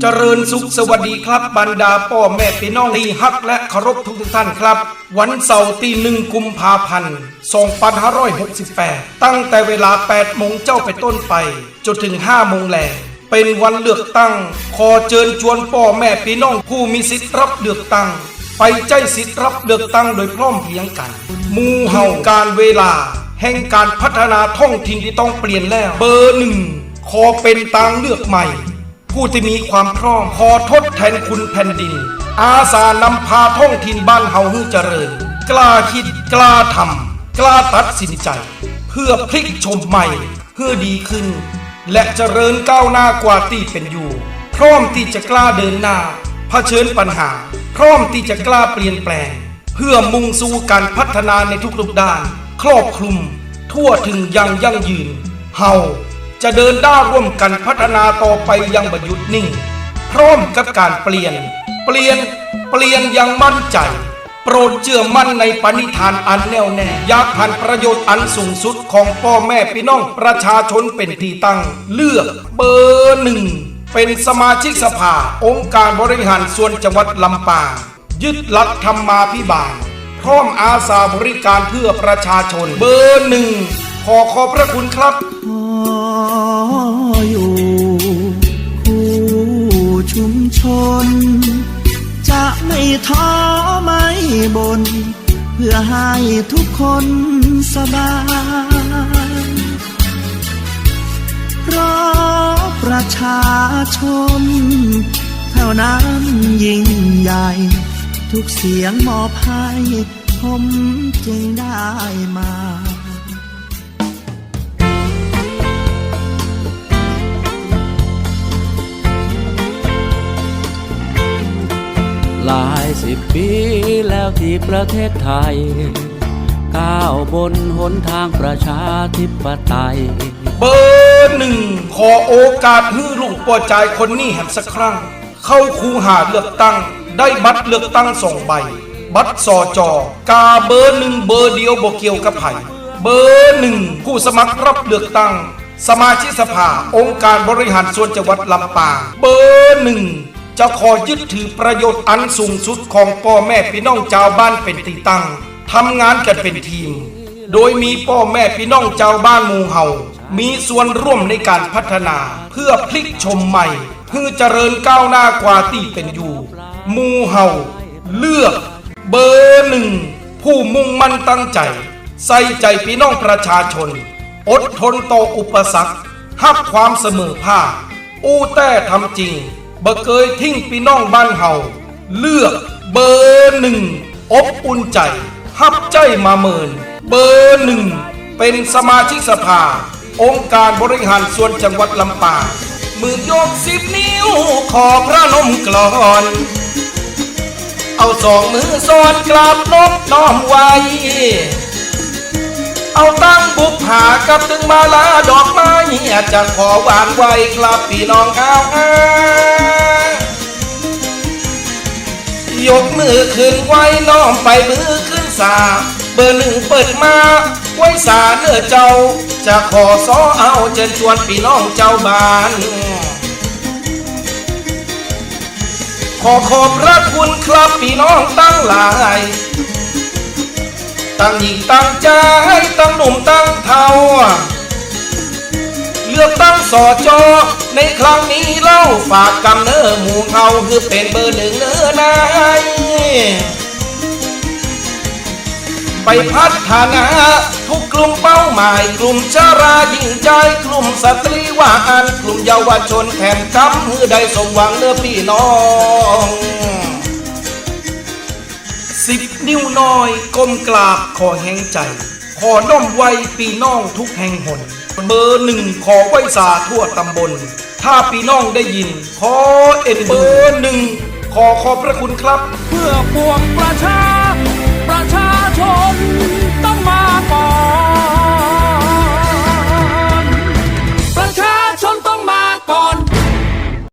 เจริญสุขสวัสดีครับบรรดาพ่อแม่พี่น้องที่ฮักและเคารพทุกท่านครับ วันเสาร์ที่หนึ่งกุมภาพันธ์2568 ตั้งแต่เวลา 8 โมงเจ้าไปต้นไป จนถึง 5 โมงแลเป็นวันเลือกตั้ง ขอเชิญชวนพ่อแม่พี่น้องผู้มีสิทธิ์รับเลือกตั้ง ไปใจสิทธิ์รับเลือกตั้งโดยพร้อมเพรียงกัน มูเห่าการเวลา แห่งการพัฒนาท้องถิ่นที่ต้องเปลี่ยนแล้ว เบอร์หนึ่งขอเป็นทางเลือกใหม่ ผู้ที่มีความพร้อมขอทดแทนคุณแผ่นดิน อาสานำพาท้องถิ่นบ้านเฮาให้เจริญ กล้าคิดกล้าทำกล้าตัดสินใจ เพื่อพลิกชมใหม่เพื่อดีขึ้น และเจริญก้าวหน้ากว่าที่เป็นอยู่ พร้อมที่จะกล้าเดินหน้าเผชิญปัญหา พร้อมที่จะกล้าเปลี่ยนแปลง เพื่อมุ่งสู่การพัฒนาในทุกๆด้าน ครอบคลุม ทั่วถึงยังยั่งยืนเฮา จะเดินด้าร่วมกันพัฒนาต่อไปอยังบรยุทธ์นิ่ง พร้อมกับการเปลี่ยน เปลี่ยน เปลี่ยนอย่างมั่นใจ โปรดเชื่อมั่นในปณิธานอันแน่วแน่อยากหันประโยชน์อันสูงสุดของพ่อแม่พี่น้องประชาชนเป็นที่ตั้ง เลือกเบอร์หนึ่งเป็นสมาชิกสภาองค์การบริหารส่วนจังหวัดลำปางยึดหลักธรรมาภิบาลพร้อมอาสาบริการเพื่อประชาชนเบอร์หนึ่งขอขอบพระคุณครับ ท้อไม่บนเพื่อให้ทุกคนสบายเพราะประชาชน เท่านั้นยิ่งใหญ่ ทุกเสียงมอบให้ผมจึงได้มา ลายสิบปีแล้วที่ประเทศไทย ก้าวบนหนทางประชาธิปไตย เบอร์หนึ่งขอโอกาสให้ลูกปอใจคนนี้แหมสักครั้ง เข้าคูหาเลือกตั้ง ได้บัตรเลือกตั้งสองใบ บัตรสอจอกาเบอร์หนึ่งเบอร์เดียวบเกี่ยวกับไผ่เบอร์หนึ่งผู้สมัครรับเลือกตั้ง สมาชิกสภาองค์การบริหารส่วนจังหวัดลำปางเบอร์หนึ่ง จะขอยึดถือประโยชน์อันสูงสุดของพ่อแม่พี่น้องชาวบ้านเป็นที่ตั้งทำงานกันเป็นทีม โดยมีพ่อแม่พี่น้องชาวบ้านหมู่เฮามีส่วนร่วมในการพัฒนาเพื่อพลิกชมใหม่เพื่อเจริญก้าวหน้ากว่าที่เป็นอยู่หมู่เฮาเลือกเบอร์หนึ่งผู้มุ่งมั่นตั้งใจ ใส่ใจพี่น้องประชาชน อดทนต่ออุปสรรคหักความเสมอภาคอู้แต่ทำจริง บ่เคยทิ้งพี่น้องบ้านเฮาเลือกเบอร์หนึ่งอบอุ่นใจฮับใจมาเมิน เบอร์หนึ่งเป็นสมาชิกสภา องค์การบริหารส่วนจังหวัดลำปางมือโยกสิบนิ้วขอพระนมกลอน เอาสองมือซ้อนกราบนบน้อมไว้ เอาตั้งบุกหากับถึงมาลาดอกไม้เงี้ยจะขอหวานไว้ครับพี่น้องเอาอายกมือขึ้นไว้น้อมไปมือขึ้นสา เบอร์หนึ่งเปิดมา ไว้สาเนื้อเจ้า จะขอซอเอาเชิญชวนพี่น้องเจ้าบ้านขอขอบพระคุณครับพี่น้องตั้งหลาย ตั้งหญิงตั้งใจ ตั้งหนุ่มตั้งเทาเลือกตั้งสอจอในครั้งนี้เล่าฝากกำเนิดหมู่เขาคือเป็นเบอร์หนึ่งเนื้อนายไปพัฒนาทุกกลุ่มเป้าหมาย กลุ่มชาราหญิงใจ กลุ่มสตรีว่าอันกลุ่มเยาวชนแข่งกำมือได้สมหวังเนื้อพี่น้องสิบนิ้วน้อยก้มกราบขอแห่งใจ ขอน้อมไว้ปีน้องทุกแห่งหน เบอร์หนึ่งขอไว้สาทั่วตำบล ถ้าปีน้องได้ยิน ขอเอ็นเบอร์หนึ่งขอขอบพระคุณครับ เพื่อปวงประชาประชาชน